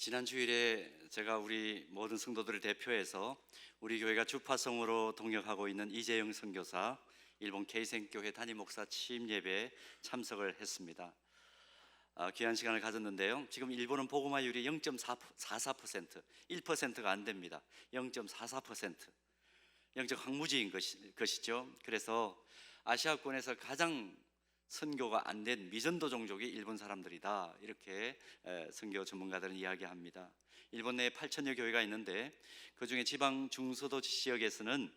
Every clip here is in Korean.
지난 주일에 제가 우리 모든 성도들을 대표해서 우리 교회가 주파성으로 동역하고 있는 이재영 선교사 일본 케이센교회 담임 목사 취임 예배에 참석을 했습니다. 아, 귀한 시간을 가졌는데요. 지금 일본은 보고마율이 0.44%, 1%가 안 됩니다. 0.44%. 영적 황무지인 것이, 것이죠. 그래서 아시아권에서 가장 선교가 안 된 미전도 종족이 일본 사람들이다. 이렇게 에, 선교 전문가들은 이야기합니다. 일본 내에 8천여 교회가 있는데 그 중에 지방 중소도 지역에서는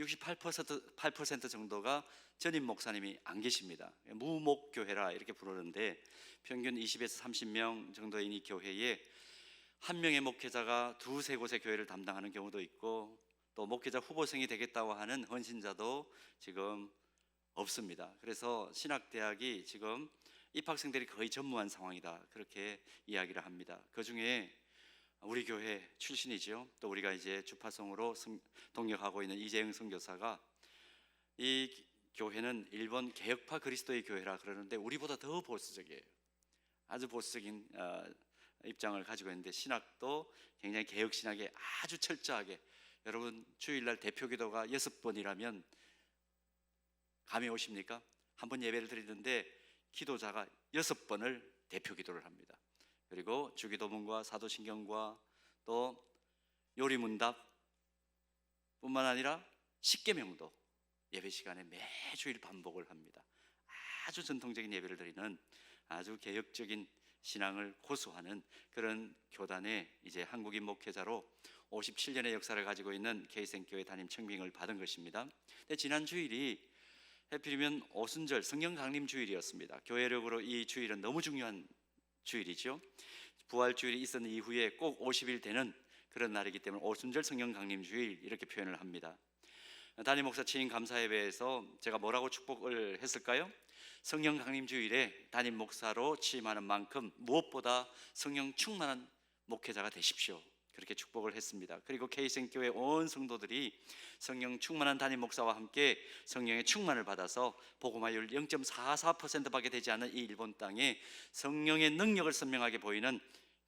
68% 8% 정도가 전임 목사님이 안 계십니다. 무목 교회라 이렇게 부르는데 평균 20에서 30명 정도인 이 교회에 한 명의 목회자가 두세 곳의 교회를 담당하는 경우도 있고 또 목회자 후보생이 되겠다고 하는 헌신자도 지금 없습니다. 그래서 신학대학이 지금 입학생들이 거의 전무한 상황이다. 그렇게 이야기를 합니다. 그 중에 우리 교회 출신이죠. 또 우리가 이제 주파성으로 성- 동역하고 있는 이재영 선교사가 이 교회는 일본 개혁파 그리스도의 교회라 그러는데 우리보다 더 보수적이에요. 아주 보수적인 어, 입장을 가지고 있는데 신학도 굉장히 개혁 신학에 아주 철저하게 여러분 주일날 대표 기도가 여섯 번이라면 감이 오십니까? 한 번 예배를 드리는데 기도자가 여섯 번을 대표 기도를 합니다. 그리고 주기도문과 사도신경과 또 요리문답 뿐만 아니라 십계명도 예배 시간에 매주일 반복을 합니다. 아주 전통적인 예배를 드리는 아주 개혁적인 신앙을 고수하는 그런 교단의 이제 한국인 목회자로 57년의 역사를 가지고 있는 케이센교회 담임 청빙을 받은 것입니다. 근데 지난 주일이 해필이면 오순절 성령 강림 주일이었습니다. 교회력으로 이 주일은 너무 중요한 주일이죠. 부활 주일이 있었는 이후에 꼭 50일 되는 그런 날이기 때문에 오순절 성령 강림 주일 이렇게 표현을 합니다. 담임 목사 취임 감사 예배에서 제가 뭐라고 축복을 했을까요? 성령 강림 주일에 담임 목사로 취임하는 만큼 무엇보다 성령 충만한 목회자가 되십시오. 그렇게 축복을 했습니다. 그리고 케이센 교회 온 성도들이 성령 충만한 담임 목사와 함께 성령의 충만을 받아서 복음화율 0.44%밖에 되지 않은 이 일본 땅에 성령의 능력을 선명하게 보이는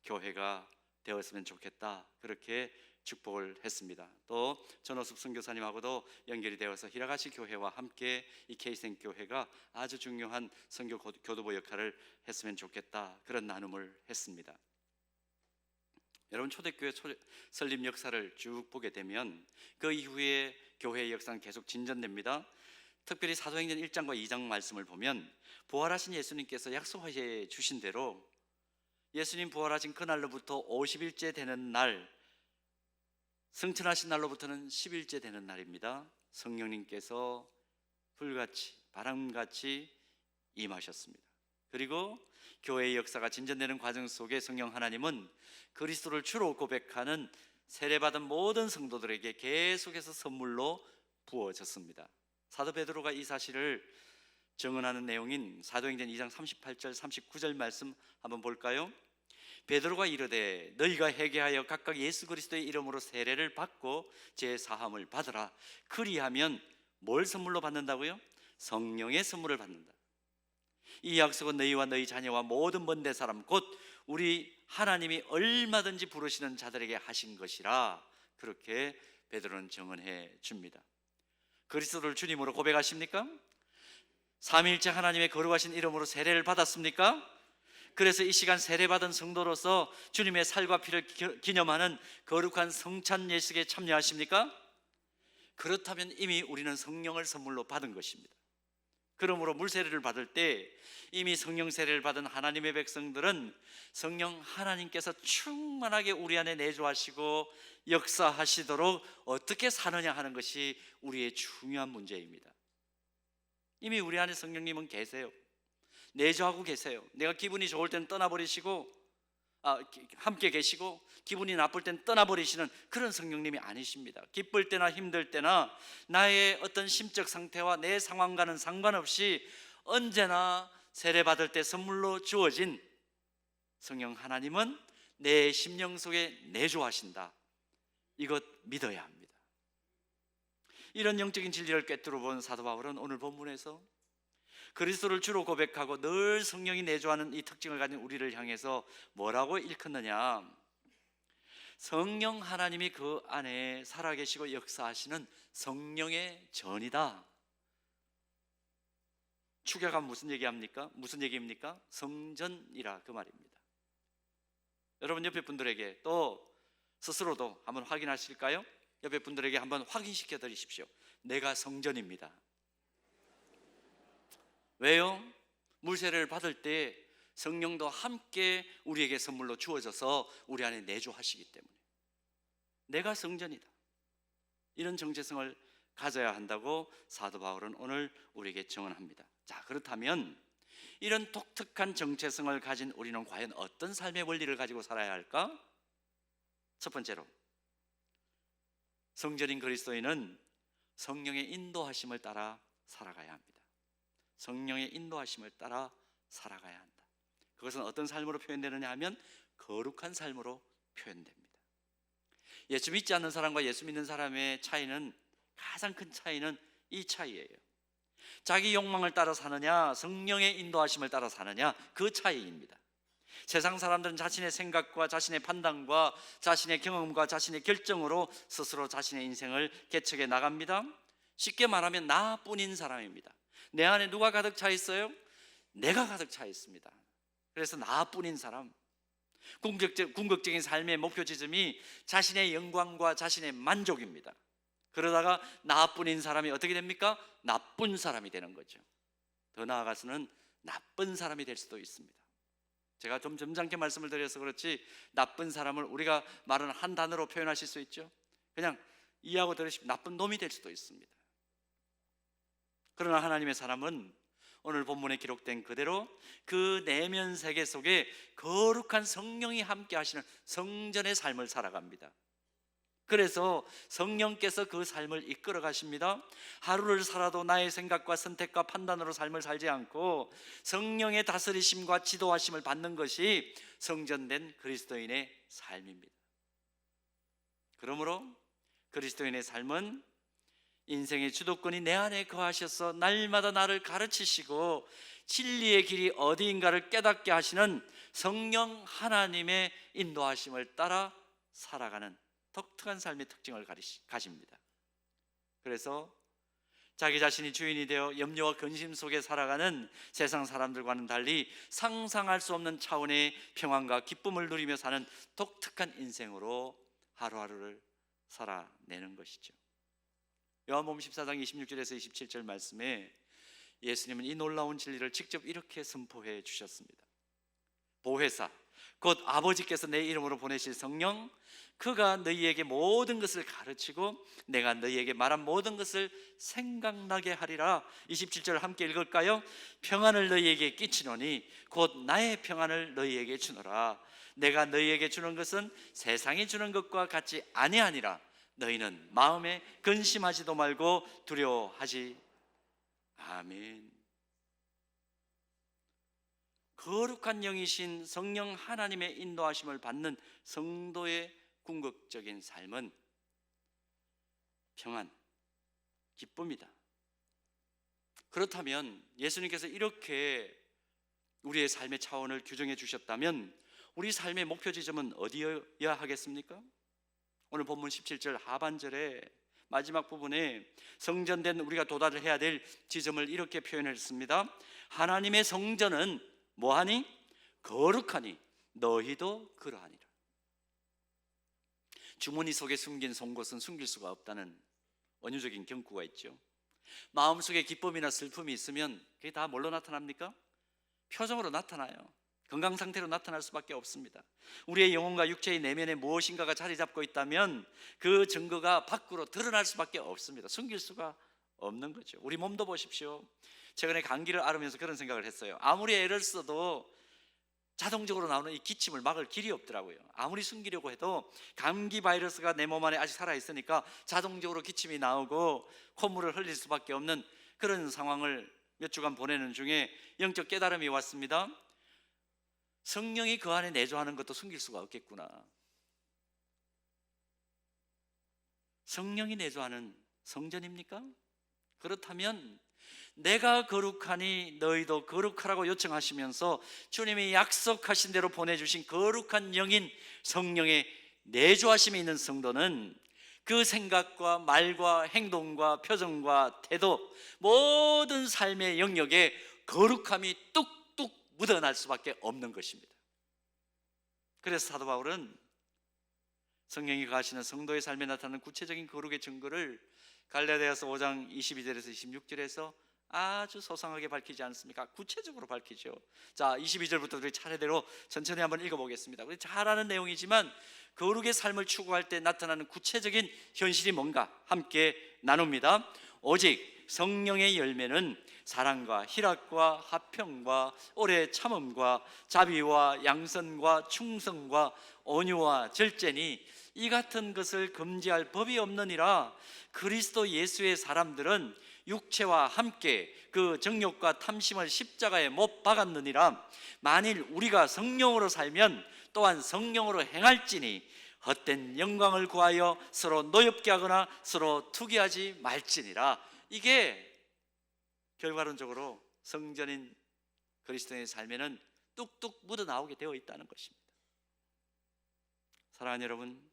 교회가 되었으면 좋겠다. 그렇게 축복을 했습니다. 또 전호숙 선교사님하고도 연결이 되어서 히라가시 교회와 함께 이 케이센 교회가 아주 중요한 선교 교도부 역할을 했으면 좋겠다. 그런 나눔을 했습니다. 여러분 초대교회 초- 설립 역사를 쭉 보게 되면 그 이후에 교회의 역사는 계속 진전됩니다. 특별히 사도행전 1장과 2장 말씀을 보면 부활하신 예수님께서 약속해 주신 대로 예수님 부활하신 그날로부터 50일째 되는 날 승천하신 날로부터는 10일째 되는 날입니다. 성령님께서 불같이 바람같이 임하셨습니다. 그리고 교회의 역사가 진전되는 과정 속에 성령 하나님은 그리스도를 주로 고백하는 세례받은 모든 성도들에게 계속해서 선물로 부어졌습니다. 사도 베드로가 이 사실을 증언하는 내용인 사도행전 2장 38절 39절 말씀 한번 볼까요? 베드로가 이르되 너희가 회개하여 각각 예수 그리스도의 이름으로 세례를 받고 제 사함을 받으라. 그리하면 뭘 선물로 받는다고요? 성령의 선물을 받는다. 이 약속은 너희와 너희 자녀와 모든 먼데 사람 곧 우리 하나님이 얼마든지 부르시는 자들에게 하신 것이라 그렇게 베드로는 증언해 줍니다. 그리스도를 주님으로 고백하십니까? 삼일째 하나님의 거룩하신 이름으로 세례를 받았습니까? 그래서 이 시간 세례받은 성도로서 주님의 살과 피를 기- 기념하는 거룩한 성찬 예식에 참여하십니까? 그렇다면 이미 우리는 성령을 선물로 받은 것입니다. 그러므로 물세례를 받을 때 이미 성령 세례를 받은 하나님의 백성들은 성령 하나님께서 충만하게 우리 안에 내주하시고 역사하시도록 어떻게 사느냐 하는 것이 우리의 중요한 문제입니다. 이미 우리 안에 성령님은 계세요. 내주하고 계세요. 내가 기분이 좋을 때는 떠나버리시고 아, 기- 함께 계시고 기분이 나쁠 땐 떠나버리시는 그런 성령님이 아니십니다. 기쁠 때나 힘들 때나 나의 어떤 심적 상태와 내 상황과는 상관없이 언제나 세례 받을 때 선물로 주어진 성령 하나님은 내 심령 속에 내주하신다. 이것 믿어야 합니다. 이런 영적인 진리를 꿰뚫어 본 사도 바울은 오늘 본문에서 그리스도를 주로 고백하고 늘 성령이 내주하는 이 특징을 가진 우리를 향해서 뭐라고 일컫느냐? 성령 하나님이 그 안에 살아계시고 역사하시는 성령의 전이다. 축약하면 무슨 얘기합니까? 무슨 얘기입니까? 성전이라 그 말입니다. 여러분 옆에 분들에게 또 스스로도 한번 확인하실까요? 옆에 분들에게 한번 확인시켜 드리십시오. 내가 성전입니다. 왜요? 물세례를 받을 때 성령도 함께 우리에게 선물로 주어져서 우리 안에 내주하시기 때문에 내가 성전이다. 이런 정체성을 가져야 한다고 사도 바울은 오늘 우리에게 증언합니다. 자, 그렇다면 이런 독특한 정체성을 가진 우리는 과연 어떤 삶의 원리를 가지고 살아야 할까? 첫 번째로 성전인 그리스도인은 성령의 인도하심을 따라 살아가야 합니다. 성령의 인도하심을 따라 살아가야 한다. 그것은 어떤 삶으로 표현되느냐 하면 거룩한 삶으로 표현됩니다. 예수 믿지 않는 사람과 예수 믿는 사람의 차이는 가장 큰 차이는 이 차이예요. 자기 욕망을 따라 사느냐, 성령의 인도하심을 따라 사느냐, 그 차이입니다. 세상 사람들은 자신의 생각과 자신의 판단과 자신의 경험과 자신의 결정으로 스스로 자신의 인생을 개척해 나갑니다. 쉽게 말하면 나뿐인 사람입니다. 내 안에 누가 가득 차 있어요? 내가 가득 차 있습니다. 그래서 나뿐인 사람. 궁극적, 궁극적인 삶의 목표 지점이 자신의 영광과 자신의 만족입니다. 그러다가 나뿐인 사람이 어떻게 됩니까? 나쁜 사람이 되는 거죠. 더 나아가서는 나쁜 사람이 될 수도 있습니다. 제가 좀 점잖게 말씀을 드려서 그렇지 나쁜 사람을 우리가 말은 한 단어로 표현하실 수 있죠. 그냥 이해하고 들으시면 나쁜 놈이 될 수도 있습니다. 그러나 하나님의 사람은 오늘 본문에 기록된 그대로 그 내면 세계 속에 거룩한 성령이 함께 하시는 성전의 삶을 살아갑니다. 그래서 성령께서 그 삶을 이끌어 가십니다. 하루를 살아도 나의 생각과 선택과 판단으로 삶을 살지 않고 성령의 다스리심과 지도하심을 받는 것이 성전된 그리스도인의 삶입니다. 그러므로 그리스도인의 삶은 인생의 주도권이 내 안에 거하셔서 날마다 나를 가르치시고 진리의 길이 어디인가를 깨닫게 하시는 성령 하나님의 인도하심을 따라 살아가는 독특한 삶의 특징을 가집니다. 그래서 자기 자신이 주인이 되어 염려와 근심 속에 살아가는 세상 사람들과는 달리 상상할 수 없는 차원의 평안과 기쁨을 누리며 사는 독특한 인생으로 하루하루를 살아내는 것이죠. 요한복음 14장 26절에서 27절 말씀에 예수님은 이 놀라운 진리를 직접 이렇게 선포해 주셨습니다. 보혜사 곧 아버지께서 내 이름으로 보내실 성령 그가 너희에게 모든 것을 가르치고 내가 너희에게 말한 모든 것을 생각나게 하리라 27절 함께 읽을까요? 평안을 너희에게 끼치노니 곧 나의 평안을 너희에게 주노라 내가 너희에게 주는 것은 세상이 주는 것과 같이 아니하니라 너희는 마음에 근심하지도 말고 두려워하지 아멘 거룩한 영이신 성령 하나님의 인도하심을 받는 성도의 궁극적인 삶은 평안, 기쁨이다. 그렇다면 예수님께서 이렇게 우리의 삶의 차원을 규정해 주셨다면 우리 삶의 목표 지점은 어디여야 하겠습니까? 오늘 본문 17절 하반절에 마지막 부분에 성전된 우리가 도달을 해야 될 지점을 이렇게 표현했습니다. 하나님의 성전은 뭐하니? 거룩하니 너희도 그러하니라. 주머니 속에 숨긴 송곳은 숨길 수가 없다는 원유적인 경구가 있죠. 마음속에 기쁨이나 슬픔이 있으면 그게 다 뭘로 나타납니까? 표정으로 나타나요. 건강 상태로 나타날 수밖에 없습니다. 우리의 영혼과 육체의 내면에 무엇인가가 자리 잡고 있다면 그 증거가 밖으로 드러날 수밖에 없습니다. 숨길 수가 없는 거죠. 우리 몸도 보십시오. 최근에 감기를 앓으면서 그런 생각을 했어요. 아무리 애를 써도 자동적으로 나오는 이 기침을 막을 길이 없더라고요. 아무리 숨기려고 해도 감기 바이러스가 내 몸 안에 아직 살아 있으니까 자동적으로 기침이 나오고 콧물을 흘릴 수밖에 없는 그런 상황을 몇 주간 보내는 중에 영적 깨달음이 왔습니다. 성령이 그 안에 내조하는 것도 숨길 수가 없겠구나. 성령이 내조하는 성전입니까? 그렇다면 내가 거룩하니 너희도 거룩하라고 요청하시면서 주님이 약속하신 대로 보내주신 거룩한 영인 성령의 내조하심이 있는 성도는 그 생각과 말과 행동과 표정과 태도 모든 삶의 영역에 거룩함이 뚝뚝 묻어날 수밖에 없는 것입니다. 그래서 사도 바울은 성령이 가시는 성도의 삶에 나타나는 구체적인 거룩의 증거를 갈라디아서 5장 22절에서 26절에서 아주 소상하게 밝히지 않습니까? 구체적으로 밝히죠. 자, 22절부터 우리 차례대로 천천히 한번 읽어보겠습니다. 우리 잘 아는 내용이지만 거룩의 삶을 추구할 때 나타나는 구체적인 현실이 뭔가 함께 나눕니다. 오직 성령의 열매는 사랑과 희락과 화평과 오래 참음과 자비와 양선과 충성과 온유와 절제니 이 같은 것을 금지할 법이 없느니라. 그리스도 예수의 사람들은 육체와 함께 그 정욕과 탐심을 십자가에 못 박았느니라. 만일 우리가 성령으로 살면 또한 성령으로 행할지니 헛된 영광을 구하여 서로 노엽게 하거나 서로 투기하지 말지니라. 이게 결과론적으로 성전인 그리스도의 삶에는 뚝뚝 묻어 나오게 되어 있다는 것입니다. 사랑하는 여러분,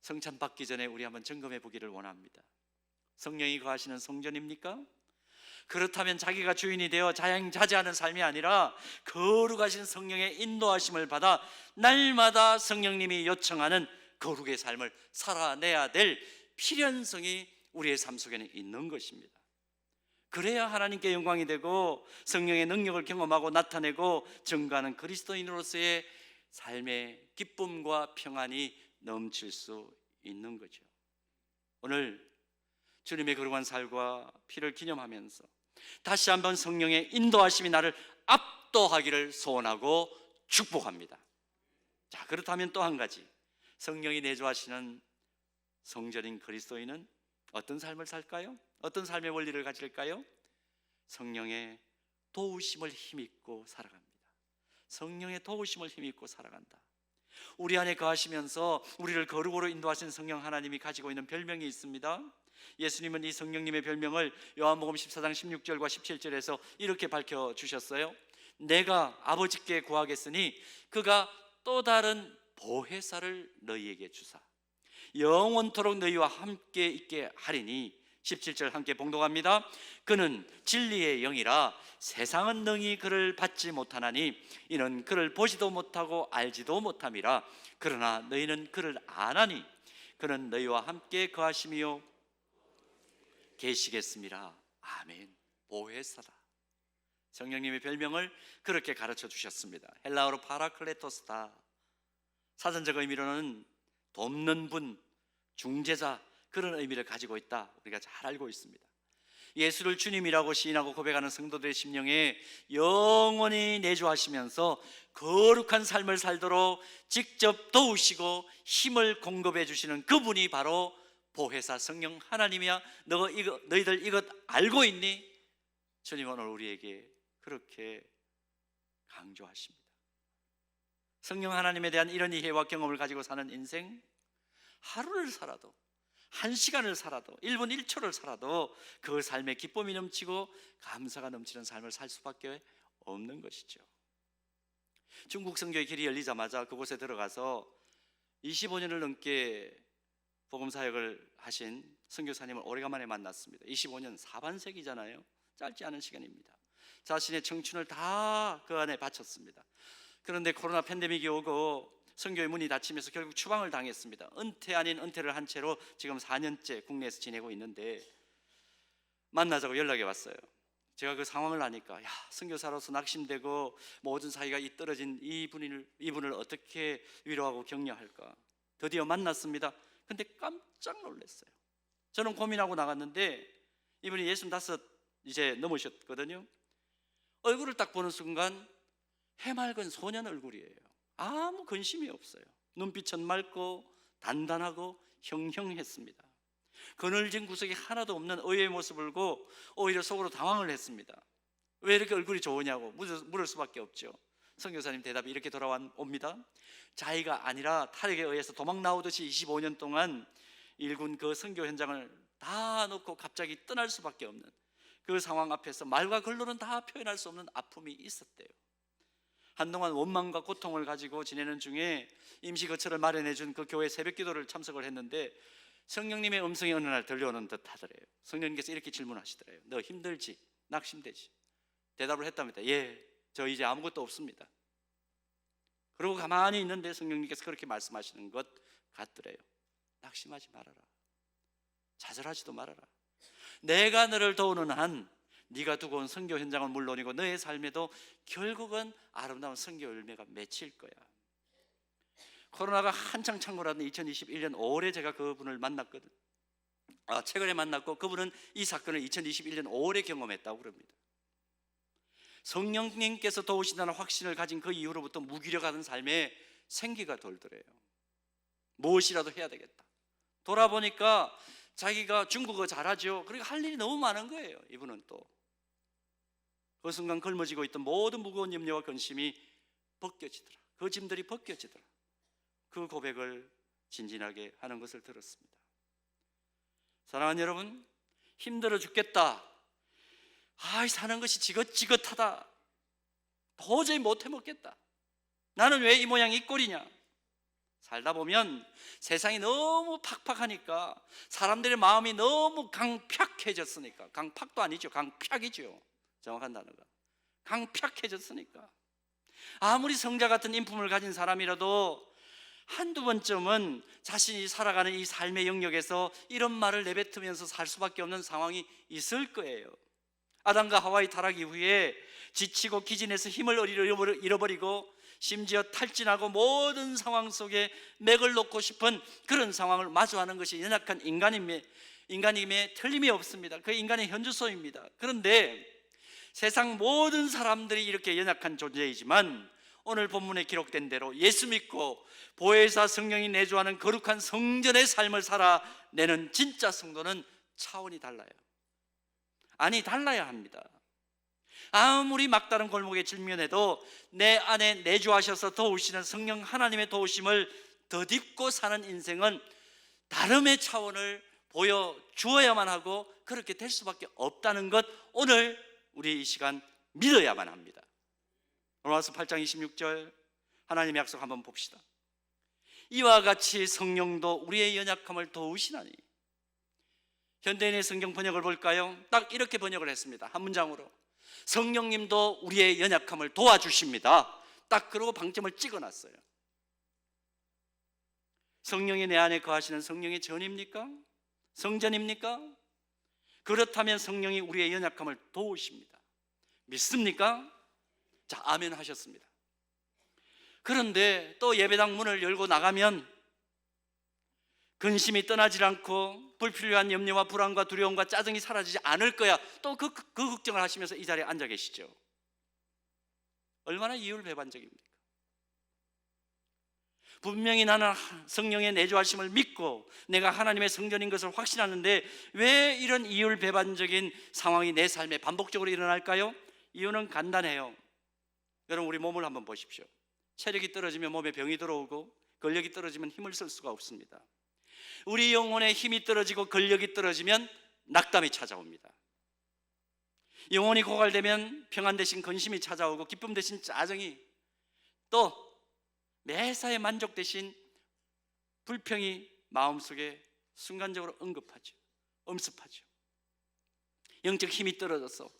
성찬 받기 전에 우리 한번 점검해 보기를 원합니다. 성령이 거하시는 성전입니까? 그렇다면 자기가 주인이 되어 자양자재하는 삶이 아니라 거룩하신 성령의 인도하심을 받아 날마다 성령님이 요청하는 거룩의 삶을 살아내야 될 필연성이 우리의 삶 속에는 있는 것입니다. 그래야 하나님께 영광이 되고 성령의 능력을 경험하고 나타내고 증가하는 그리스도인으로서의 삶의 기쁨과 평안이 넘칠 수 있는 거죠. 오늘 주님의 거룩한 살과 피를 기념하면서 다시 한번 성령의 인도하심이 나를 압도하기를 소원하고 축복합니다. 자, 그렇다면 또 한 가지. 성령이 내주하시는 성전인 그리스도인은 어떤 삶을 살까요? 어떤 삶의 원리를 가질까요? 성령의 도우심을 힘입고 살아갑니다. 성령의 도우심을 힘입고 살아간다. 우리 안에 거하시면서 우리를 거룩으로 인도하신 성령 하나님이 가지고 있는 별명이 있습니다. 예수님은 이 성령님의 별명을 요한복음 14장 16절과 17절에서 이렇게 밝혀 주셨어요. 내가 아버지께 구하겠으니 그가 또 다른 보혜사를 너희에게 주사 영원토록 너희와 함께 있게 하리니 17절 함께 봉독합니다. 그는 진리의 영이라 세상은 능히 그를 받지 못하나니 이는 그를 보지도 못하고 알지도 못함이라 그러나 너희는 그를 아나니 그는 너희와 함께 거하심이요 계시겠습니다. 아멘. 보혜사다. 성령님의 별명을 그렇게 가르쳐 주셨습니다. 헬라어로 파라클레토스다. 사전적 의미로는 돕는 분, 중재자 그런 의미를 가지고 있다. 우리가 잘 알고 있습니다. 예수를 주님이라고 시인하고 고백하는 성도들의 심령에 영원히 내주하시면서 거룩한 삶을 살도록 직접 도우시고 힘을 공급해 주시는 그분이 바로 보혜사 성령 하나님이야. 너 이거 너희들 이것 알고 있니? 주님 오늘 우리에게 그렇게 강조하십니다. 성령 하나님에 대한 이런 이해와 경험을 가지고 사는 인생 하루를 살아도 한 시간을 살아도 1분 1초를 살아도 그 삶에 기쁨이 넘치고 감사가 넘치는 삶을 살 수밖에 없는 것이죠. 중국 성교의 길이 열리자마자 그곳에 들어가서 25년을 넘게 복음 사역을 하신 선교사님을 오래간만에 만났습니다. 25년 사반세기잖아요. 짧지 않은 시간입니다. 자신의 청춘을 다 그 안에 바쳤습니다. 그런데 코로나 팬데믹이 오고 선교의 문이 닫히면서 결국 추방을 당했습니다. 은퇴 아닌 은퇴를 한 채로 지금 4년째 국내에서 지내고 있는데 만나자고 연락이 왔어요. 제가 그 상황을 아니까 야 선교사로서 낙심되고 모든 사이가 이 떨어진 이분을 이분을 어떻게 위로하고 격려할까 드디어 만났습니다. 근데 깜짝 놀랐어요. 저는 고민하고 나갔는데 이분이 예순 다섯 이제 넘으셨거든요. 얼굴을 딱 보는 순간 해맑은 소년 얼굴이에요. 아무 근심이 없어요. 눈빛은 맑고 단단하고 형형했습니다. 그늘진 구석이 하나도 없는 의의 모습을 보고 오히려 속으로 당황을 했습니다. 왜 이렇게 얼굴이 좋으냐고 물을 수밖에 없죠. 성교사님 대답이 이렇게 돌아옵니다. 자의가 아니라 탈핵에 의해서 도망 나오듯이 25년 동안 일군 그 선교 현장을 다 놓고 갑자기 떠날 수밖에 없는 그 상황 앞에서 말과 글로는 다 표현할 수 없는 아픔이 있었대요. 한동안 원망과 고통을 가지고 지내는 중에 임시 거처를 마련해 준 그 교회 새벽 기도를 참석을 했는데 성령님의 음성이 어느 날 들려오는 듯 하더래요. 성령님께서 이렇게 질문하시더래요. 너 힘들지? 낙심되지? 대답을 했답니다. 예, 저 이제 아무것도 없습니다. 그리고 가만히 있는데 성령님께서 그렇게 말씀하시는 것 같더래요. 낙심하지 말아라. 좌절하지도 말아라. 내가 너를 도우는 한 네가 두고 온 선교 현장은 물론이고 너의 삶에도 결국은 아름다운 선교 열매가 맺힐 거야. 코로나가 한창 창궐하던 2021년 5월에 제가 그분을 만났거든. 아, 최근에 만났고 그분은 이 사건을 2021년 5월에 경험했다고 그럽니다. 성령님께서 도우신다는 확신을 가진 그 이후로부터 무기력하던 삶에 생기가 돌더래요. 무엇이라도 해야 되겠다. 돌아보니까 자기가 중국어 잘하죠. 그러니까 할 일이 너무 많은 거예요. 이분은 또. 그 순간 걸머지고 있던 모든 무거운 염려와 근심이 벗겨지더라. 그 짐들이 벗겨지더라. 그 고백을 진진하게 하는 것을 들었습니다. 사랑하는 여러분, 힘들어 죽겠다. 아, 사는 것이 지긋지긋하다. 도저히 못 해먹겠다. 나는 왜 이 모양 이 꼴이냐? 살다 보면 세상이 너무 팍팍하니까 사람들의 마음이 너무 강팍해졌으니까 강팍도 아니죠 강팍이죠 정확한 단어가 강팍해졌으니까 아무리 성자 같은 인품을 가진 사람이라도 한두 번쯤은 자신이 살아가는 이 삶의 영역에서 이런 말을 내뱉으면서 살 수밖에 없는 상황이 있을 거예요 아담과 하와이 타락 이후에 지치고 기진해서 힘을 잃어버리고 심지어 탈진하고 모든 상황 속에 맥을 놓고 싶은 그런 상황을 마주하는 것이 연약한 인간임에 인간임에 틀림이 없습니다. 그 인간의 현주소입니다. 그런데 세상 모든 사람들이 이렇게 연약한 존재이지만 오늘 본문에 기록된 대로 예수 믿고 보혜사 성령이 내주하는 거룩한 성전의 삶을 살아내는 진짜 성도는 차원이 달라요. 아니 달라야 합니다. 아무리 막다른 골목에 질면해도 내 안에 내주하셔서 도우시는 성령 하나님의 도우심을 덧입고 사는 인생은 다름의 차원을 보여 주어야만 하고 그렇게 될 수밖에 없다는 것 오늘 우리 이 시간 믿어야만 합니다. 로마서 8장 26절 하나님의 약속 한번 봅시다. 이와 같이 성령도 우리의 연약함을 도우시나니 현대인의 성경 번역을 볼까요? 딱 이렇게 번역을 했습니다. 한 문장으로 성령님도 우리의 연약함을 도와주십니다. 딱 그러고 방점을 찍어놨어요. 성령이 내 안에 거하시는 성령의 전입니까? 성전입니까? 그렇다면 성령이 우리의 연약함을 도우십니다. 믿습니까? 자, 아멘 하셨습니다. 그런데 또 예배당 문을 열고 나가면 근심이 떠나질 않고 불필요한 염려와 불안과 두려움과 짜증이 사라지지 않을 거야. 또그그 걱정을 하시면서 이 자리에 앉아 계시죠. 얼마나 이율배반적입니까? 분명히 나는 성령의 내주하심을 믿고 내가 하나님의 성전인 것을 확신하는데 왜 이런 이율 배반적인 상황이 내 삶에 반복적으로 일어날까요? 이유는 간단해요. 여러분 우리 몸을 한번 보십시오. 체력이 떨어지면 몸에 병이 들어오고 근력이 떨어지면 힘을 쓸 수가 없습니다. 우리 영혼의 힘이 떨어지고 근력이 떨어지면 낙담이 찾아옵니다. 영혼이 고갈되면 평안 대신 근심이 찾아오고 기쁨 대신 짜증이 또 매사에 만족 대신 불평이 마음속에 순간적으로 언급하죠. 엄습하죠. 영적 힘이 떨어졌어.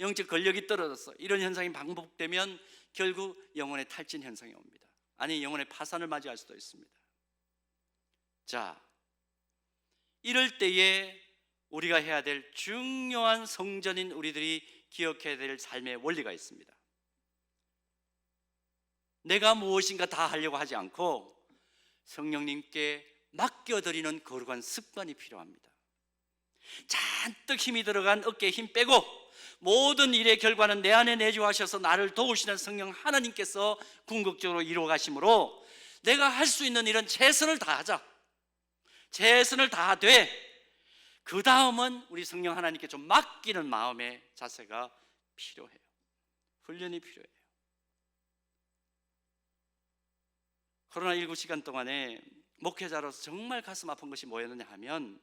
영적 근력이 떨어졌어. 이런 현상이 반복되면 결국 영혼의 탈진 현상이 옵니다. 아니 영혼의 파산을 맞이할 수도 있습니다. 자, 이럴 때에 우리가 해야 될 중요한 성전인 우리들이 기억해야 될 삶의 원리가 있습니다. 내가 무엇인가 다 하려고 하지 않고 성령님께 맡겨드리는 거룩한 습관이 필요합니다. 잔뜩 힘이 들어간 어깨에 힘 빼고 모든 일의 결과는 내 안에 내주하셔서 나를 도우시는 성령 하나님께서 궁극적으로 이루어 가심으로 내가 할 수 있는 일은 최선을 다하자. 최선을 다하되 그 다음은 우리 성령 하나님께 좀 맡기는 마음의 자세가 필요해요. 훈련이 필요해요. 코로나19 시간 동안에 목회자로서 정말 가슴 아픈 것이 뭐였느냐 하면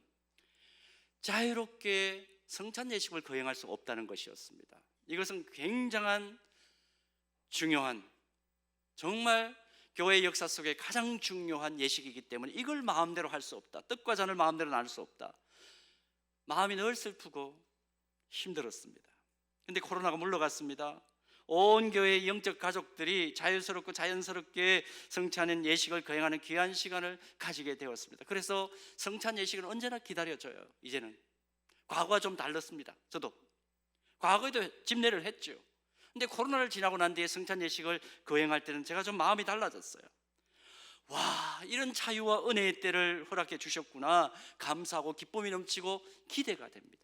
자유롭게 성찬 예식을 거행할 수 없다는 것이었습니다. 이것은 굉장한 중요한 정말 교회 역사 속에 가장 중요한 예식이기 때문에 이걸 마음대로 할 수 없다. 뜻과 잔을 마음대로 나눌 수 없다. 마음이 늘 슬프고 힘들었습니다. 근데 코로나가 물러갔습니다. 온 교회의 영적 가족들이 자연스럽고 자연스럽게 성찬의 예식을 거행하는 귀한 시간을 가지게 되었습니다. 그래서 성찬 예식은 언제나 기다려져요. 이제는 과거와 좀 달랐습니다. 저도 과거에도 집례를 했죠. 근데 코로나를 지나고 난 뒤에 성찬 예식을 거행할 때는 제가 좀 마음이 달라졌어요. 와, 이런 자유와 은혜의 때를 허락해 주셨구나. 감사하고 기쁨이 넘치고 기대가 됩니다.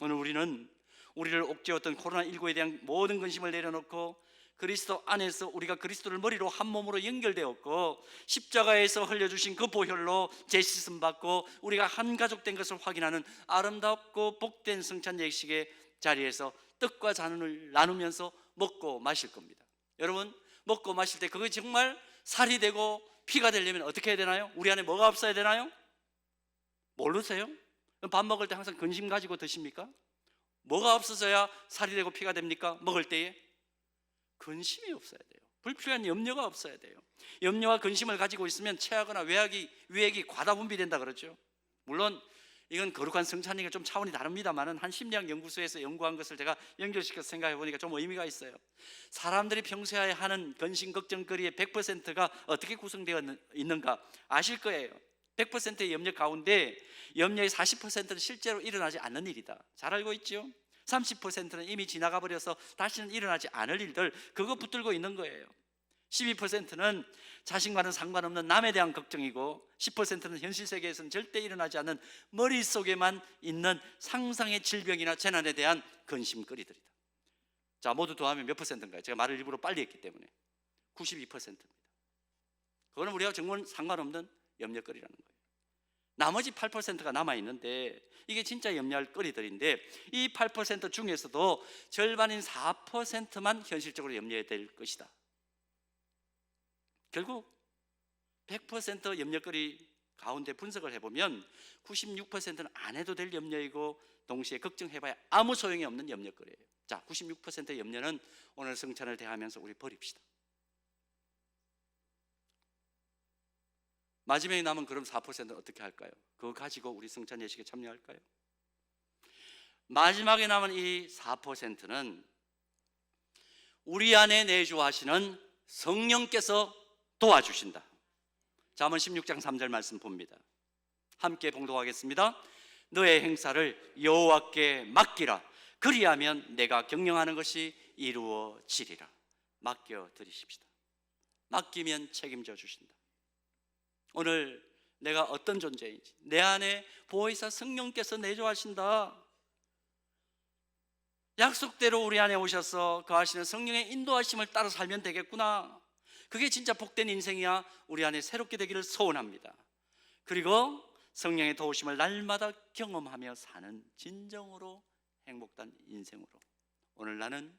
오늘 우리는 우리를 옥죄었던 코로나19에 대한 모든 근심을 내려놓고 그리스도 안에서 우리가 그리스도를 머리로 한 몸으로 연결되었고 십자가에서 흘려주신 그 보혈로 재씻음 받고 우리가 한 가족 된 것을 확인하는 아름답고 복된 성찬 예식의 자리에서 떡과 잔을 나누면서 먹고 마실 겁니다. 여러분 먹고 마실 때 그게 정말 살이 되고 피가 되려면 어떻게 해야 되나요? 우리 안에 뭐가 없어야 되나요? 모르세요? 밥 먹을 때 항상 근심 가지고 드십니까? 뭐가 없어져야 살이 되고 피가 됩니까? 먹을 때에 근심이 없어야 돼요. 불필요한 염려가 없어야 돼요. 염려와 근심을 가지고 있으면 체하거나 외악이 위액이 과다 분비된다 그러죠. 물론 이건 거룩한 성찬이가 좀 차원이 다릅니다만은 한 심리학 연구소에서 연구한 것을 제가 연결시켜서 생각해 보니까 좀 의미가 있어요. 사람들이 평소에 하는 근심 걱정거리의 100%가 어떻게 구성되어 있는가 아실 거예요. 100%의 염려 가운데 염려의 40%는 실제로 일어나지 않는 일이다. 잘 알고 있죠? 30%는 이미 지나가 버려서 다시는 일어나지 않을 일들 그거 붙들고 있는 거예요. 12%는 자신과는 상관없는 남에 대한 걱정이고 10%는 현실 세계에서는 절대 일어나지 않는 머릿속에만 있는 상상의 질병이나 재난에 대한 근심거리들이다. 자, 모두 더하면 몇 퍼센트인가요? 제가 말을 일부러 빨리 했기 때문에 92%입니다. 그거는 우리가 정말 상관없는 염려거리라는 거예요. 나머지 8%가 남아 있는데 이게 진짜 염려할 거리들인데 이 8% 중에서도 절반인 4%만 현실적으로 염려해야 될 것이다. 결국 100% 염려거리 가운데 분석을 해보면 96%는 안 해도 될 염려이고 동시에 걱정해봐야 아무 소용이 없는 염려거리예요. 자, 96%의 염려는 오늘 성찬을 대하면서 우리 버립시다. 마지막에 남은 그럼 4%는 어떻게 할까요? 그거 가지고 우리 성찬 예식에 참여할까요? 마지막에 남은 이 4%는 우리 안에 내주하시는 성령께서 도와주신다. 잠언 16장 3절 말씀 봅니다. 함께 봉독하겠습니다. 너의 행사를 여호와께 맡기라. 그리하면 내가 경영하는 것이 이루어지리라. 맡겨 드리십시다. 맡기면 책임져 주신다. 오늘 내가 어떤 존재인지 내 안에 보혜사 성령께서 내조하신다. 약속대로 우리 안에 오셔서 거하시는 성령의 인도하심을 따라 살면 되겠구나. 그게 진짜 복된 인생이야. 우리 안에 새롭게 되기를 소원합니다. 그리고 성령의 도우심을 날마다 경험하며 사는 진정으로 행복한 인생으로 오늘 나는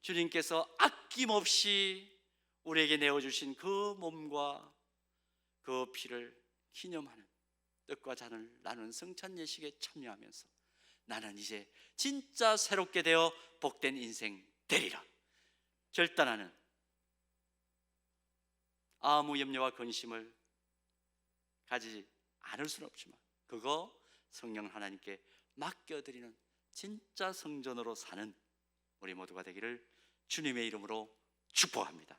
주님께서 아낌없이 우리에게 내어주신 그 몸과 그 피를 기념하는 뜻과 잔을 나눈 성찬 예식에 참여하면서 나는 이제 진짜 새롭게 되어 복된 인생 되리라 결단하는 아무 염려와 근심을 가지지 않을 수는 없지만 그거 성령 하나님께 맡겨드리는 진짜 성전으로 사는 우리 모두가 되기를 주님의 이름으로 축복합니다.